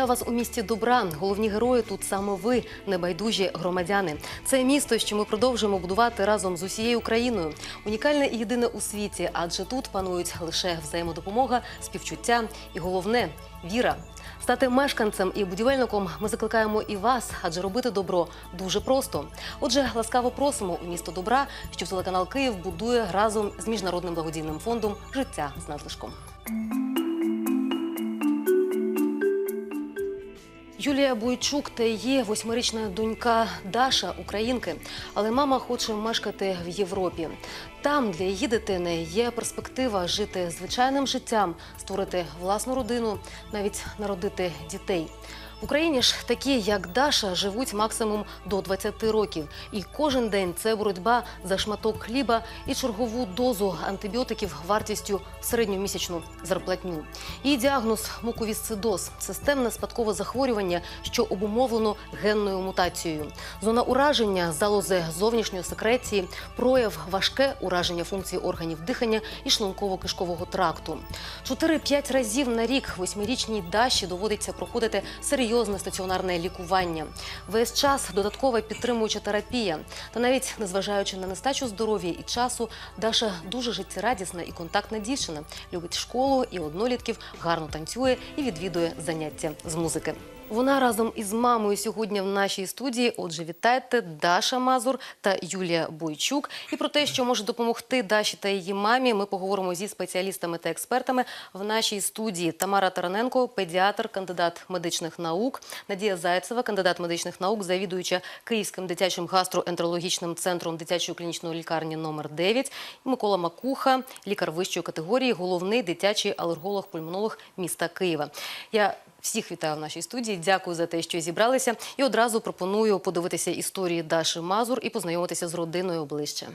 Вітаю вас у місті добра. Головні герої тут саме ви, небайдужі громадяни. Це місто, що ми продовжуємо будувати разом з усією Україною. Унікальне і єдине у світі, адже тут панують лише взаємодопомога, співчуття і головне віра. Стати мешканцем і будівельником ми закликаємо і вас, адже робити добро дуже просто. Отже, ласкаво просимо у місто добра, що телеканал Київ будує разом з міжнародним благодійним фондом Життя з надлишком. Юлія Бойчук та її восьмирічна донька Даша українки, але мама хоче мешкати в Європі. Там для її дитини є перспектива жити звичайним життям, створити власну родину, навіть народити дітей. В Україні ж такі, як Даша, живуть максимум до 20 років, і кожен день це боротьба за шматок хліба і чергову дозу антибіотиків вартістю середньомісячну зарплатню. Її діагноз муковісцидоз – системне спадкове захворювання, що обумовлено генною мутацією. Зона ураження, залози зовнішньої секреції, прояв важке ураження функцій органів дихання і шлунково-кишкового тракту. 4-5 разів на рік восьмирічній Даші доводиться проходити серйозне стаціонарне лікування. Весь час додаткова підтримуюча терапія. Та навіть незважаючи на нестачу здоров'я і часу, Даша дуже життєрадісна і контактна дівчина. Любить школу і однолітків, гарно танцює і відвідує заняття з музики. Вона разом із мамою сьогодні в нашій студії. Отже, вітайте Даша Мазур та Юлія Бойчук. І про те, що може допомогти Даші та її мамі, ми поговоримо зі спеціалістами та експертами в нашій студії. Тамара Тараненко, педіатр, кандидат медичних наук, Надія Зайцева, кандидат медичних наук, завідуюча Київським дитячим гастроентерологічним центром дитячої клінічної лікарні номер 9 і Микола Макуха, лікар вищої категорії, головний дитячий алерголог-пульмонолог міста Києва. Я Всіх вітаю в нашій студії. Дякую за те, що зібралися. І одразу пропоную подивитися історії Даші Мазур і познайомитися з родиною ближче.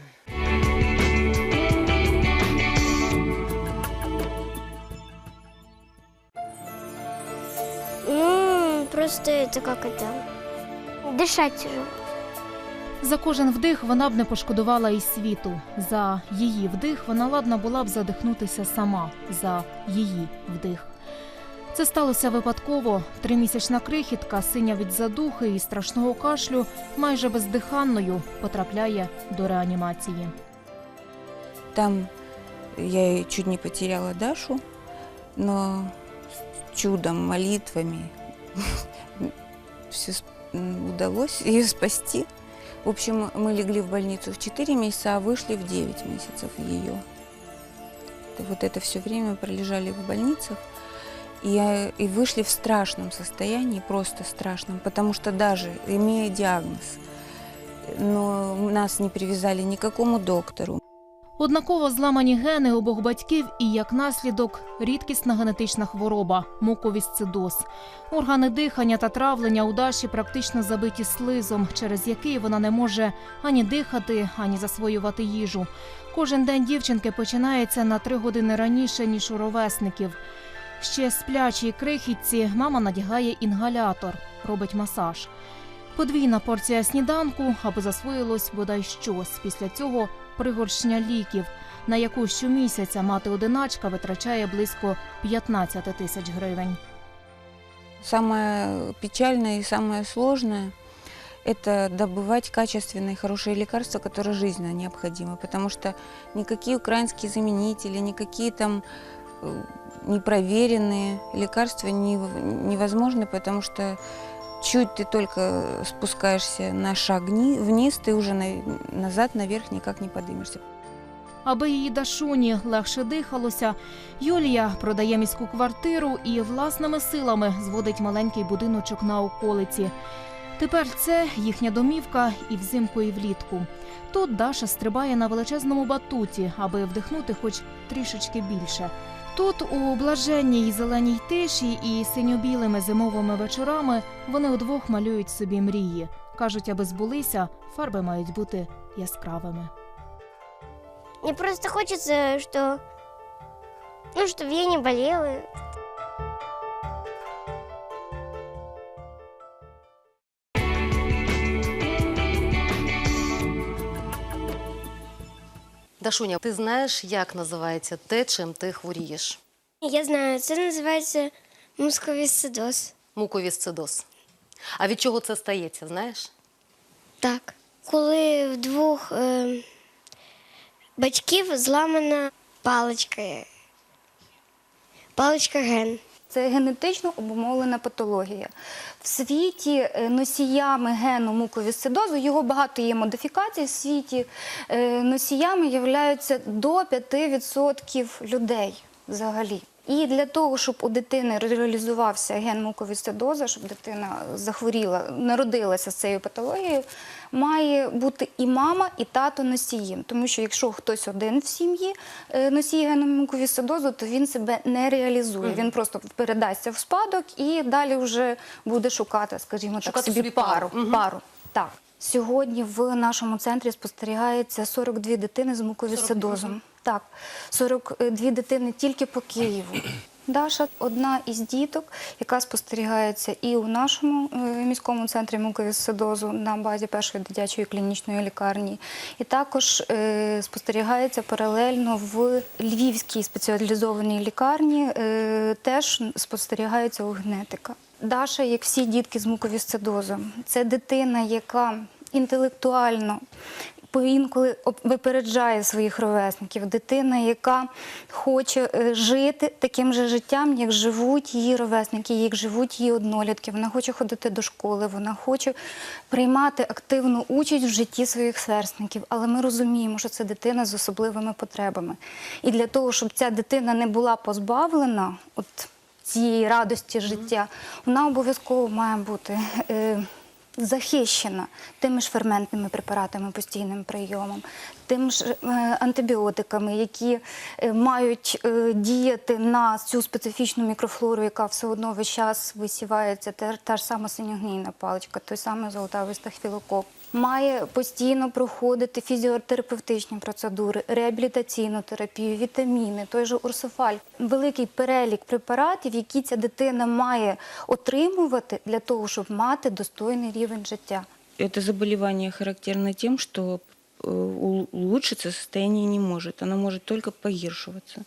Ну, просто это как это... Дышать тяжело. За кожен вдих вона б не пошкодувала і світу. За її вдих вона ладна була б задихнутися сама за її вдих. Це сталося випадково. Тримісячна крихітка, синя від задухи і страшного кашлю, майже бездиханною потрапляє до реанімації. Там я и чуть не потеряла Дашу, но с чудом, молитвами все удалось ее спасти. В общем, мы легли в больницу в 4 месяца, а вышли в 9 месяцев ее. Вот это все время пролежали в больницах. И, и вышли в страшном состоянии, просто страшном, потому что даже имея диагноз, но нас не привязали ни доктору, Однаково зламані гени обох батьків і як наслідок рідкісна генетична хвороба муковісцидоз. Органи дихання та травлення у Даші практично забиті слизом, через який вона не може ані дихати, ані засвоювати їжу. Кожен день дівчинки починається на три години раніше ніж у ровесників. Ще сплячій крихітці мама надягає інгалятор, робить масаж. Подвійна порція сніданку, аби засвоїлось бодай щось. Після цього пригоршня ліків, на яку щомісяця мати-одиначка витрачає близько 15 тисяч гривень. Самое печальное и самое сложное – это добывать качественные, хорошие лекарства, которые жизненно необходимы, потому что никакие украинские заменители, никакие там э, непроверенные лекарства не- невозможны, потому что чуть ты только спускаешься на шаг ни- вниз, ты уже на- назад, наверх никак не поднимешься. Аби її Дашуні легше дихалося, Юлія продає міську квартиру і власними силами зводить маленький будиночок на околиці. Тепер це їхня домівка і взимку, і влітку. Тут Даша стрибає на величезному батуті, аби вдихнути хоч трішечки більше. Тут, у блаженній зеленій тиші і синьо-білими зимовими вечорами, вони удвох малюють собі мрії. Кажуть, аби збулися, фарби мають бути яскравими. Мне просто хочется, что... Ну, чтобы я не болела. Дашуня, ти знаєш, як називається те, чим ти хворієш? Я знаю, це називається мусковісцидоз. муковісцидоз. А від чого це стається, знаєш? Так. Коли в двох е, батьків зламана паличка. Паличка ген. Це генетично обумовлена патологія. В світі е, носіями гену муковісцидозу, його багато є модифікацій в світі, е, носіями являються до 5% людей взагалі. І для того, щоб у дитини реалізувався ген муковісцидоза, щоб дитина захворіла, народилася з цією патологією, має бути і мама, і тато носієм. Тому що якщо хтось один в сім'ї е, носій гену муковісцидозу, то він себе не реалізує. Він просто передасться в спадок і далі вже буде шукати, скажімо так, собі, собі пару. пару. пару. Так. Сьогодні в нашому центрі спостерігається 42 дитини з муковісцидозом. Так, 42 дитини тільки по Києву. Даша одна із діток, яка спостерігається і у нашому е, міському центрі муковісцидозу на базі першої дитячої клінічної лікарні, і також е, спостерігається паралельно в Львівській спеціалізованій лікарні, е, теж спостерігається у генетика. Даша, як всі дітки з муковісцидозом, це дитина, яка інтелектуально інколи випереджає своїх ровесників. Дитина, яка хоче е, жити таким же життям, як живуть її ровесники, як живуть її однолітки. Вона хоче ходити до школи, вона хоче приймати активну участь в житті своїх сверстників. Але ми розуміємо, що це дитина з особливими потребами. І для того, щоб ця дитина не була позбавлена от цієї радості життя, вона обов'язково має бути. е, захищена тими ж ферментними препаратами, постійним прийомом, тим ж е, антибіотиками, які е, мають е, діяти на цю специфічну мікрофлору, яка все одно весь час висівається, та, ж сама синьогнійна паличка, той самий золотавий стафілокок. Має постійно проходити фізіотерапевтичні процедури, реабілітаційну терапію, вітаміни, той же урсофаль. Великий перелік препаратів, які ця дитина має отримувати для того, щоб мати достойний рівень життя. Это заболевание характерно тем, что э, улучшиться состояние не может. Оно может только погиршиваться.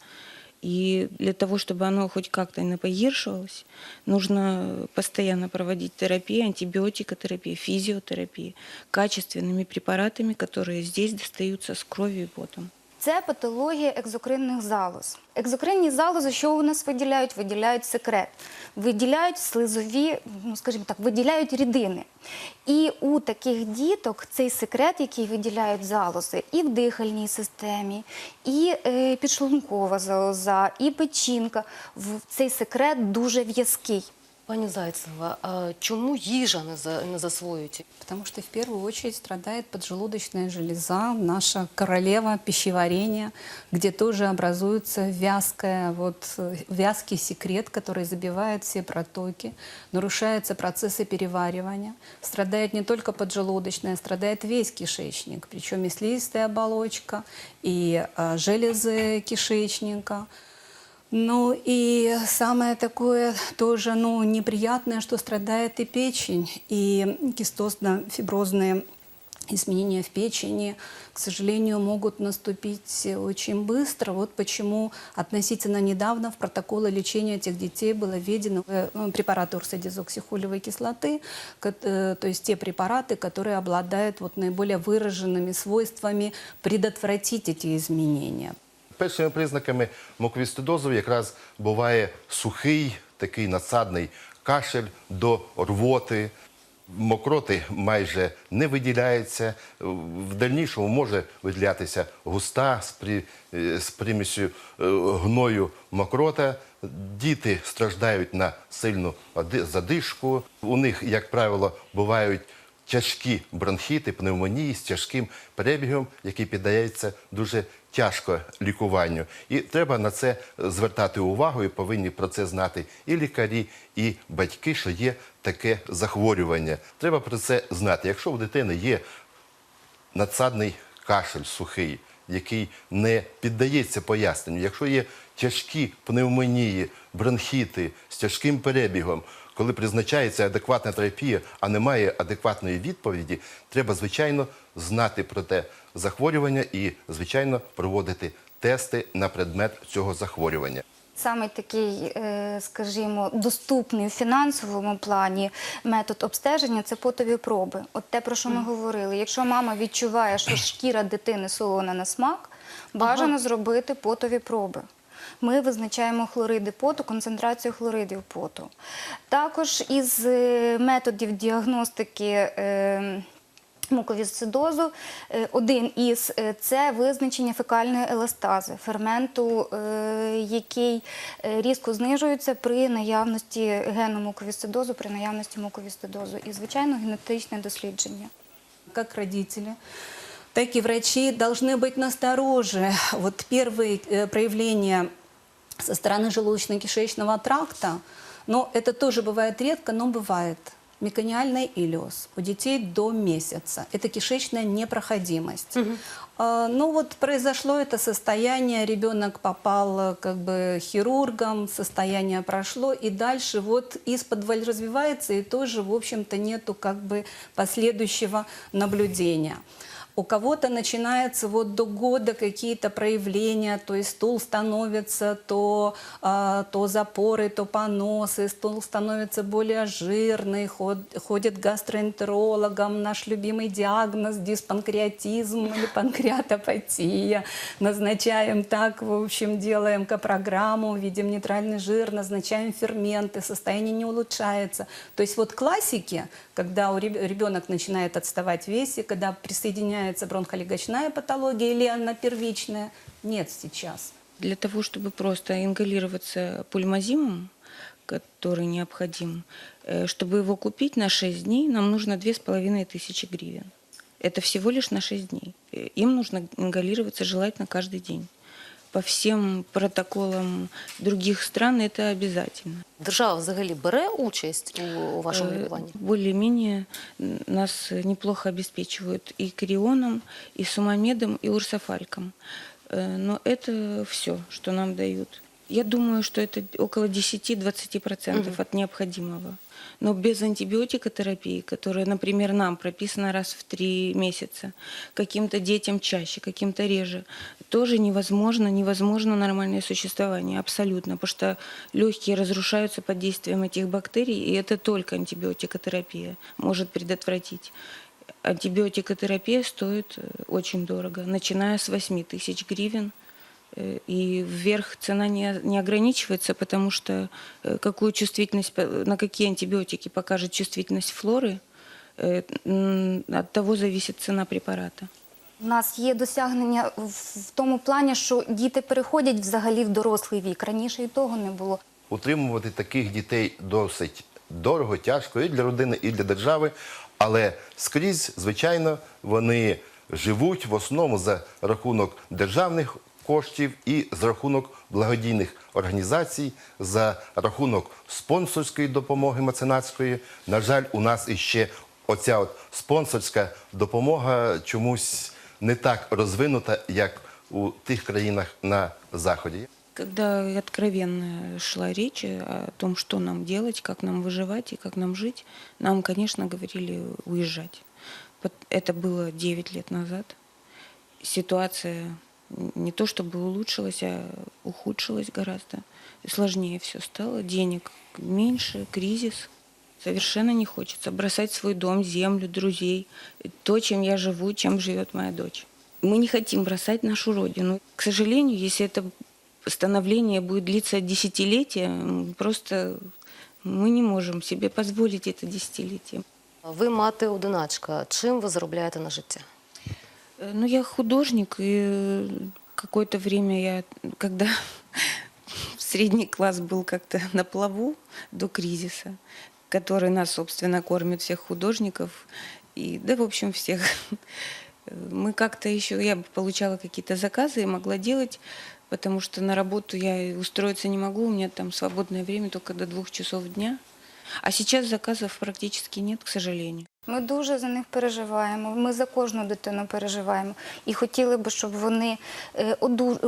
И для того, чтобы оно хоть как-то не погиршивалось, нужно постоянно проводить терапию, антибиотикотерапию, физиотерапию качественными препаратами, которые здесь достаются с кровью и потом. Це патологія екзокринних залоз. Екзокринні залози, що у нас виділяють? Виділяють секрет, виділяють слизові, ну скажімо так, виділяють рідини. І у таких діток цей секрет, який виділяють залози, і в дихальній системі, і е, підшлункова залоза, і печінка. Цей секрет дуже в'язкий. Пані Зайцева, а чому їжа не, за, не засвоюється? Потому что в первую очередь страдает поджелудочная железа, наша королева пищеварения, где тоже образуется вязкая, вот, э, вязкий секрет, который забивает все протоки, нарушаются процессы переваривания. Страдает не только поджелудочная, страдает весь кишечник, причем и слизистая оболочка, и э, железы кишечника. Ну и самое такое тоже ну, неприятное, что страдает и печень, и кистозно-фиброзные изменения в печени, к сожалению, могут наступить очень быстро. Вот почему относительно недавно в протоколы лечения этих детей было введено э, препараты урсодизоксихолевой кислоты, ко- э, то есть те препараты, которые обладают вот наиболее выраженными свойствами предотвратить эти изменения. Першими признаками муковісцидозу якраз буває сухий, такий насадний кашель до рвоти. Мокроти майже не виділяється. В дальнішому може виділятися густа з, е, примісю е, гною мокрота. Діти страждають на сильну задишку. У них, як правило, бувають тяжкі бронхіти, пневмонії з тяжким перебігом, який піддається дуже тяжко лікуванню. І треба на це звертати увагу, і повинні про це знати і лікарі, і батьки, що є таке захворювання. Треба про це знати. Якщо у дитини є надсадний кашель сухий, який не піддається поясненню, якщо є тяжкі пневмонії, бронхіти з тяжким перебігом, коли призначається адекватна терапія, а немає адекватної відповіді, треба, звичайно, знати про те захворювання і, звичайно, проводити тести на предмет цього захворювання. Саме такий, е, скажімо, доступний у фінансовому плані метод обстеження це потові проби. От те, про що ми говорили. Якщо мама відчуває, що шкіра дитини солона на смак, бажано зробити потові проби. Ми визначаємо хлориди поту, концентрацію хлоридів поту. Також із е, методів діагностики. е, Муковісцидозу е, один із це визначення фекальної еластази, ферменту, який різко знижується при наявності гену муковісцидозу, при наявності муковісцидозу. І, звичайно, генетичне дослідження. как родители, так и врачи должны быть настороже. Вот первые э, проявления со стороны желудочно-кишечного тракта, но это тоже бывает редко, но бывает. Мекониальный илиоз у детей до месяца. Это кишечная непроходимость. А, ну вот произошло это состояние, ребенок попал э, как бы хирургом, состояние прошло, и дальше вот из-под развивается, и тоже, в общем-то, нету как бы последующего наблюдения. У кого-то начинается вот до года какие-то проявления, то есть стул становится то, а, то запоры, то поносы, стул становится более жирный, ход, ходит к гастроэнтерологам, наш любимый диагноз диспанкреатизм или панкреатопатия. Назначаем так, в общем, делаем программу, видим нейтральный жир, назначаем ферменты, состояние не улучшается. То есть вот классики, когда у реб- ребенок начинает отставать в весе, когда присоединяется бронхолегочная патология или она первичная, нет сейчас. Для того, чтобы просто ингалироваться пульмазимом, который необходим, э, чтобы его купить на 6 дней, нам нужно 2500 гривен. Это всего лишь на 6 дней. Э, Им нужно ингалироваться желательно каждый день. По всем протоколам других стран это обязательно. Держава взагалі бере участь у, у вашому Э, лікуванні? Более-менее м, нас неплохо обеспечивают и крионом, и сумамедом, и урсофальком. Э, Но это все, что нам дают. Я думаю, что это около 10-20% от необходимого. Но без антибиотикотерапии, которая, например, нам прописана раз в три месяца, каким-то детям чаще, каким-то реже, тоже невозможно, невозможно нормальное существование, абсолютно, потому что легкие разрушаются под действием этих бактерий, и это только антибиотикотерапия может предотвратить. Антибиотикотерапия стоит э, очень дорого, начиная с 8 тысяч гривен. Э, И вверх цена не, не ограничивается, потому что э, какую чувствительность, по- на какие антибиотики покажет чувствительность флоры, э, м, от того зависит цена препарата. У нас є досягнення в в тому плані, що діти переходять взагалі в дорослий вік. Раніше і того не було. Утримувати таких дітей досить дорого, тяжко і для родини, і для держави. Але скрізь, звичайно, вони живуть в основному за рахунок державних коштів і за рахунок благодійних організацій, за рахунок спонсорської допомоги меценатської. На жаль, у нас іще оця от спонсорська допомога чомусь не так розвинута, як у тих країнах на Заході. Когда откровенно шла речь о том, что нам делать, как нам выживать и как нам жить, нам, конечно, говорили уезжать. Пот- Это было 9 лет назад. Ситуация не то чтобы улучшилась, а ухудшилась гораздо. Сложнее все стало, денег меньше, кризис. Совершенно не хочется бросать свой дом, землю, друзей, то, чем я живу, чем живет моя дочь. Мы не хотим бросать нашу родину. К сожалению, если это становление будет длиться десятилетия, просто мы не можем себе позволить это десятилетие. Ви мати одиначка. Чим ви заробляєте на життя? Э, Ну, я художник, и э, какое-то время я, когда средний класс был как-то на плаву до кризиса, который нас, собственно, кормит всех художников, и, да, в общем, всех. Э, Мы как-то еще, я получала какие-то заказы и могла делать, потому что на работу я устроиться не могу, у меня там свободное время только до двух часов дня. А сейчас заказов практически нет, к сожалению. Ми дуже за них переживаємо. Ми за кожну дитину переживаємо. І хотіли б, щоб вони е,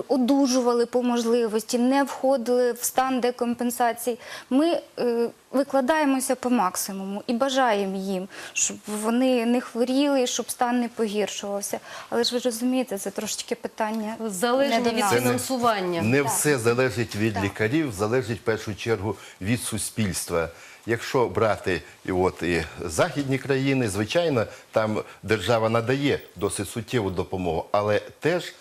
одужували по можливості, не входили в стан декомпенсації. Ми е, викладаємося по максимуму і бажаємо їм, щоб вони не хворіли, щоб стан не погіршувався. Але ж ви розумієте, це трошечки питання до від. Не- фінансування. Не все залежить від Так. лікарів, залежить в першу чергу від суспільства. Якщо брати і от і західні країни, звичайно, там держава надає досить суттєву допомогу, але теж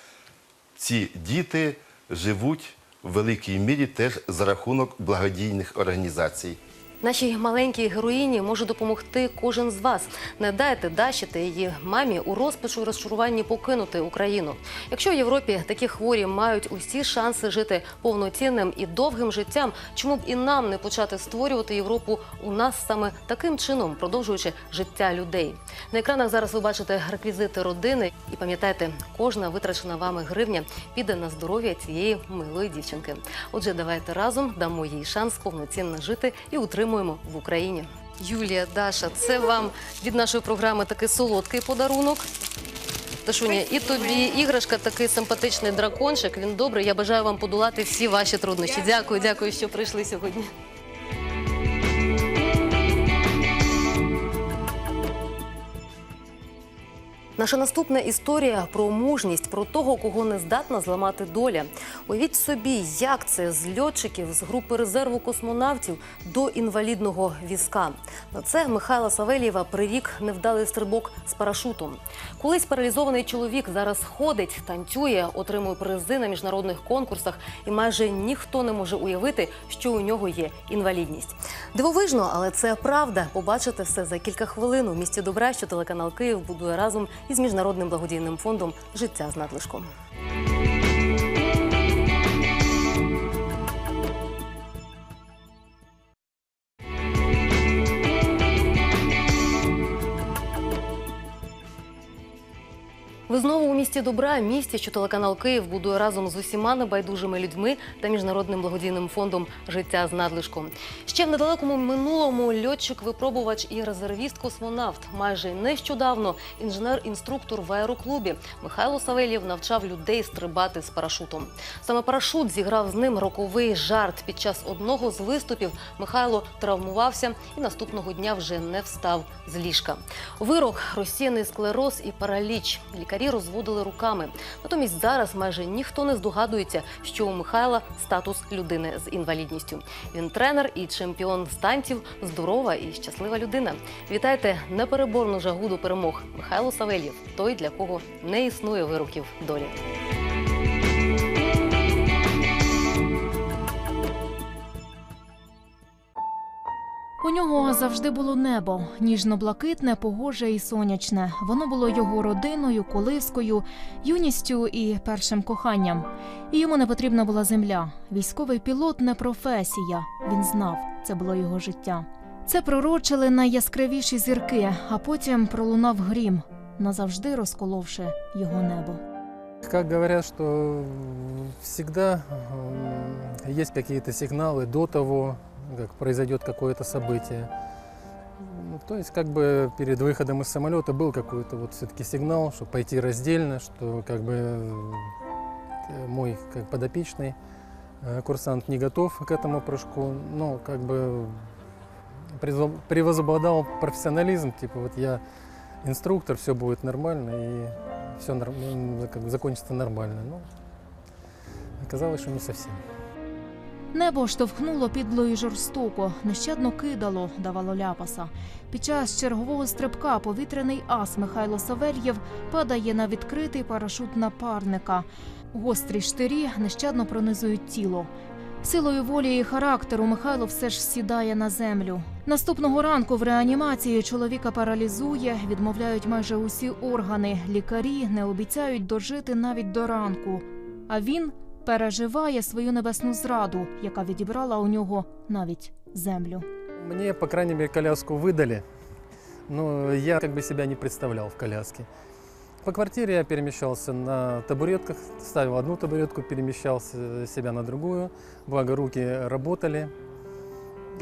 ці діти живуть в великій мірі теж за рахунок благодійних організацій. Нашій маленькій героїні може допомогти кожен з вас. Не дайте Даші та її мамі у розпачу розчаруванні покинути Україну. Якщо в Європі такі хворі мають усі шанси жити повноцінним і довгим життям, чому б і нам не почати створювати Європу у нас саме таким чином, продовжуючи життя людей? На екранах зараз ви бачите реквізити родини, і пам'ятайте, кожна витрачена вами гривня піде на здоров'я цієї милої дівчинки. Отже, давайте разом дамо їй шанс повноцінно жити і утримуємо в Україні. Юлія, Даша, це вам від нашої програми такий солодкий подарунок. Ташуня, і тобі іграшка, такий симпатичний дракончик. Він добрий. Я бажаю вам подолати всі ваші труднощі. Дякую, дякую, що прийшли сьогодні. Наша наступна історія про мужність, про того, кого не здатна зламати доля. Уявіть собі, як це з льотчиків з групи резерву космонавтів до інвалідного візка. На це Михайла Савельєва прирік невдалий стрибок з парашутом. Колись паралізований чоловік зараз ходить, танцює, отримує призи на міжнародних конкурсах, і майже ніхто не може уявити, що у нього є інвалідність. Дивовижно, але це правда. Побачите все за кілька хвилин у місті добра, що телеканал Київ будує разом із міжнародним благодійним фондом Життя з надлишком. Ви знову у місті добра, місті, що телеканал Київ будує разом з усіма небайдужими людьми та міжнародним благодійним фондом Життя з надлишком. Ще в недалекому минулому льотчик, випробувач і резервіст-космонавт. Майже нещодавно інженер-інструктор в аероклубі Михайло Савельєв навчав людей стрибати з парашутом. Саме парашут зіграв з ним роковий жарт. Під час одного з виступів Михайло травмувався і наступного дня вже не встав з ліжка. Вирок розсіяний склероз і параліч. Лікарі розводили руками. Натомість зараз майже ніхто не здогадується, що у Михайла статус людини з інвалідністю. Він тренер і чемпіон станців, здорова і щаслива людина. Вітайте непереборну жагу до перемог. Михайло Савельєв, той, для кого не існує вироків долі. У нього завжди було небо ніжно-блакитне, погоже і сонячне. Воно було його родиною, колискою, юністю і першим коханням. І йому не потрібна була земля. Військовий пілот не професія. Він знав, це було його життя. Це пророчили найяскравіші зірки, а потім пролунав грім, назавжди розколовши його небо. Как говорят, что всегда есть какие-то сигналы до того, как произойдет какое-то событие. М, То есть как бы перед выходом из самолета был какой-то вот все-таки сигнал, что пойти раздельно, что как бы э, мой как подопечный э, курсант не готов к этому прыжку, но как бы превозобладал профессионализм, типа вот я инструктор, все будет нормально и все как бы закончится нормально. Ну, оказалось, что не совсем. Небо штовхнуло підло і жорстоко, нещадно кидало, давало ляпаса. Під час чергового стрибка повітряний ас Михайло Савельєв падає на відкритий парашут напарника. Гострі штирі нещадно пронизують тіло. Силою волі і характеру Михайло все ж сідає на землю. Наступного ранку в реанімації чоловіка паралізує, відмовляють майже усі органи. Лікарі не обіцяють дожити навіть до ранку. А він переживає свою небесну зраду, яка відібрала у нього навіть землю. Мне, по крайней мере, коляску выдали, но я как бы себя не представлял в коляске. По квартире я перемещался на табуретках, ставил одну табуретку, перемещался себя на другую, благо руки работали.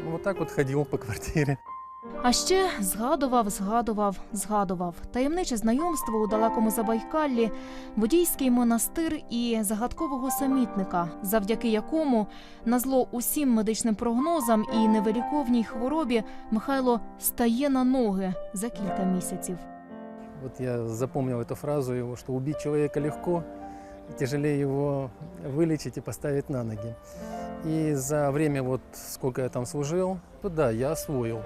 Вот так вот ходил по квартире. А ще згадував, згадував, згадував таємниче знайомство у далекому Забайкаллі, водійський монастир і загадкового самітника, завдяки якому на зло усім медичним прогнозам і невиліковній хворобі Михайло стає на ноги за кілька місяців. Вот я запомнил эту фразу его, что убить человека легко, тяжелее его вылечить и поставить на ноги. И за время, вот сколько я там служил, то да, я освоил.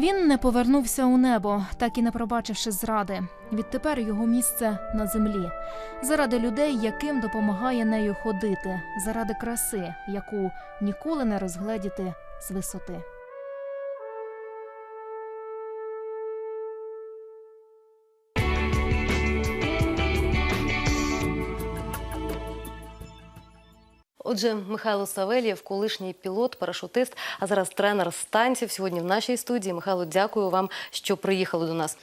Він не повернувся у небо, так і не пробачивши зради. Відтепер його місце на землі. Заради людей, яким допомагає нею ходити, заради краси, яку ніколи не розгледіти з висоти. Отже, Михайло Савельєв, колишній пілот, парашутист, а зараз тренер з танців сьогодні в нашій студії. Михайло, дякую вам, що приїхали до нас.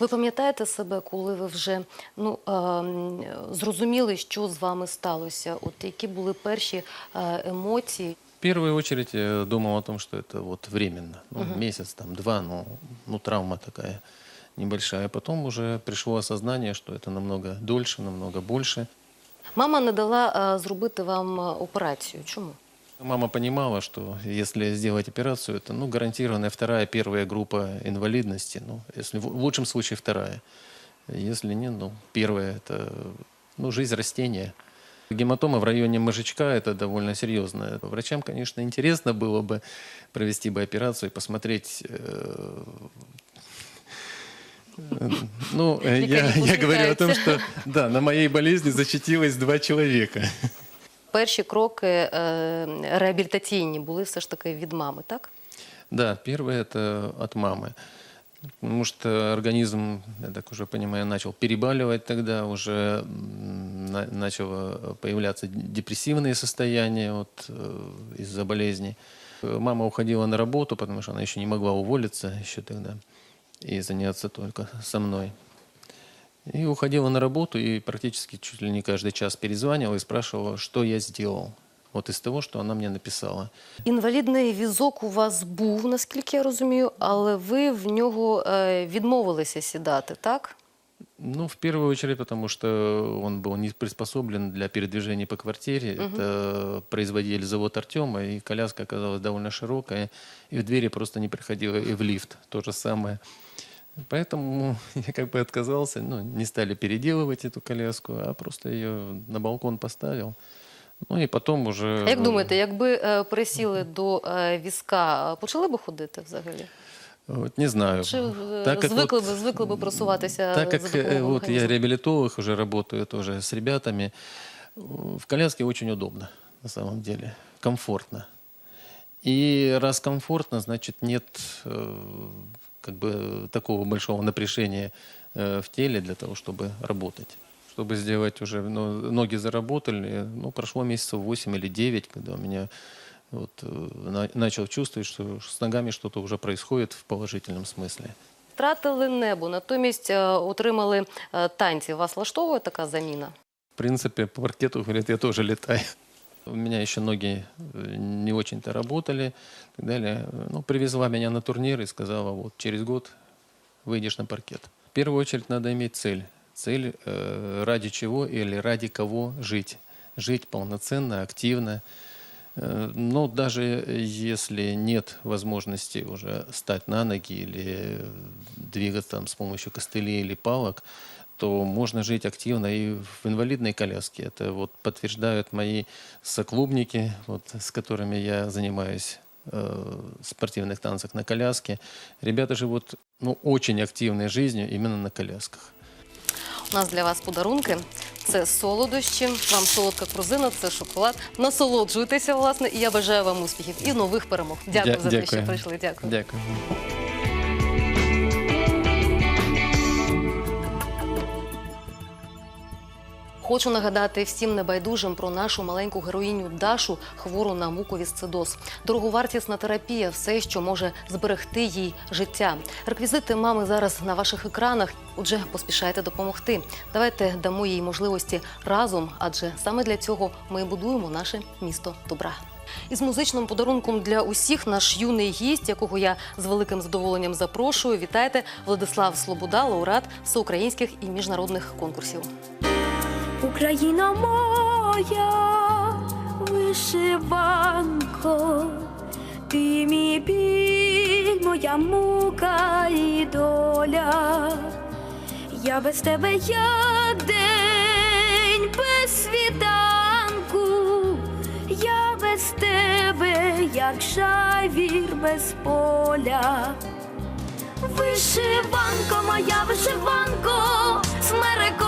Ви пам'ятаєте себе, коли ви вже ну, ем, зрозуміли, що з вами сталося? От які були перші е, емоції? В первую очередь я думал о том, что это вот временно. Ну, Месяц, там, два, ну, ну, травма такая небольшая. Потом уже пришло осознание, что это намного дольше, намного больше. Мама не дала зробити вам е, операцію. Чому? Мама понимала, что если сделать операцию, это ну, гарантированная вторая, первая группа инвалидности. Ну, если в лучшем случае вторая. Если не, ну, первая – это ну, жизнь растения. Гематома в районе мозжечка – это довольно серьезно. Врачам, конечно, интересно было бы провести бы операцию и посмотреть э, ну, э, я, Лекари я говорю о том, усмехаются. что да, на моей болезни защитилось два человека. Перші кроки е, реабілітаційні були все ж таки від мами, так? Да, первое это от мамы. Потому что организм, я так уже понимаю, начал перебаливать тогда, уже м, на- начало появляться депрессивные состояния вот, э, из-за болезни. Э, Мама уходила на работу, потому что она еще не могла уволиться еще тогда И заняться только со мной. И уходила на работу и практически чуть ли не каждый час перезванивала и спрашивала, что я сделал. Вот из того, что она мне написала. Інвалідний візок у вас був, наскільки я розумію, але ви в нього е, відмовилися сідати, так? Ну, в первую очередь, потому что он был не приспособлен для передвижения по квартире. Это производили завод Артема, и коляска оказалась довольно широкая, и в двери просто не приходило, и в лифт то же самое. Поэтому я как бы отказался, ну, не стали переделывать эту коляску, а просто ее на балкон поставил. Ну и потом уже... А як думаєте, якби е, присіли до е, візка, е, почали би ходити взагалі? Вот не знаю. Чи Так как звикли вот- би, звикли би просуватися Так как э, вот я реабилитолог, уже работаю тоже с ребятами, э, в коляске очень удобно, на самом деле, комфортно. И раз комфортно, значит нет э, как бы такого большого напряжения э, в теле для того, чтобы работать. Чтобы сделать уже, ну, ноги заработали, ну, прошло месяцев 8 или 9, когда у меня вот, э, на- начал чувствовать, что с ногами что-то уже происходит в положительном смысле. Втратили небо, натомість е, отримали е, танці. Вас влаштовує така заміна? В принципе, по паркету, говорят, я тоже летаю. У меня еще ноги э, не очень-то работали и так далее. Ну, привезла меня на турнир и сказала, вот, через год выйдешь на паркет. В первую очередь надо иметь цель. Цель, э, ради чего или ради кого жить. Жить полноценно, активно. Э, Но даже если нет возможности уже стать на ноги или двигаться там с помощью костылей или палок, то можно жить активно и в инвалидной коляске. Это вот подтверждают мои соклубники, вот, с которыми я занимаюсь э, спортивных танцах на коляске. Ребята живут ну, очень активной жизнью именно на колясках. У нас для вас подарунки. Це солодощі. Вам солодка крузина, це шоколад. Насолоджуйтеся, власне, і я бажаю вам успіхів і нових перемог. Дякую Дя- за те, що дякую. прийшли. Дякую. Дякую. Хочу нагадати всім небайдужим про нашу маленьку героїню Дашу, хвору на муковісцидоз. Дороговартісна терапія все, що може зберегти їй життя. Реквізити мами зараз на ваших екранах. Отже, поспішайте допомогти. Давайте дамо їй можливості разом, адже саме для цього ми будуємо наше місто добра. Із музичним подарунком для усіх наш юний гість, якого я з великим задоволенням запрошую. Вітайте Владислав Слобода, лауреат всеукраїнських і міжнародних конкурсів. Україна моя вишиванко, ти мій біль, моя мука і доля. Я без тебе як день без світанку, я без тебе, як жавір без поля. Вишиванко, моя вишиванко, смереково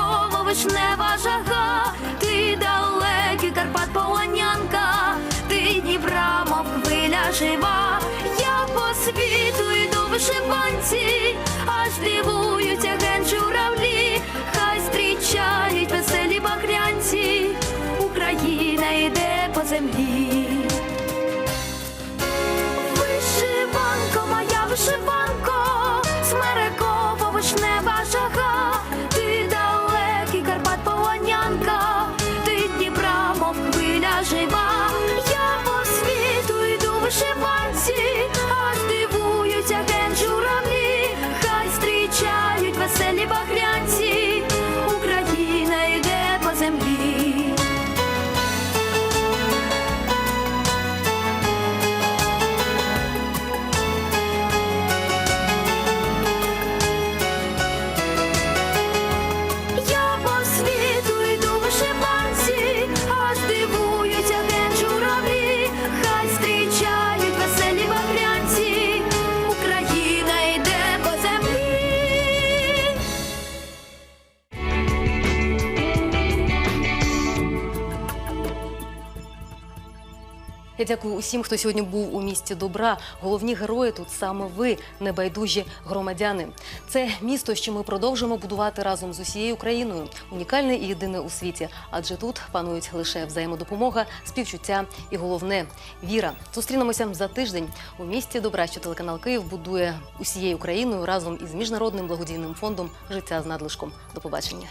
вишнева жага, ти далекий Карпат полонянка, ти Дніпра, мов хвиля жива, я по світу йду вишиванці, аж дивуються генджуравлі, хай зустрічають веселі багрянці, Україна йде по землі. Дякую усім, хто сьогодні був у місті добра. Головні герої тут саме ви, небайдужі громадяни. Це місто, що ми продовжимо будувати разом з усією країною. Унікальне і єдине у світі. Адже тут панують лише взаємодопомога, співчуття і головне віра. Зустрінемося за тиждень у місті добра, що телеканал Київ будує усією країною разом із міжнародним благодійним фондом Життя з надлишком. До побачення.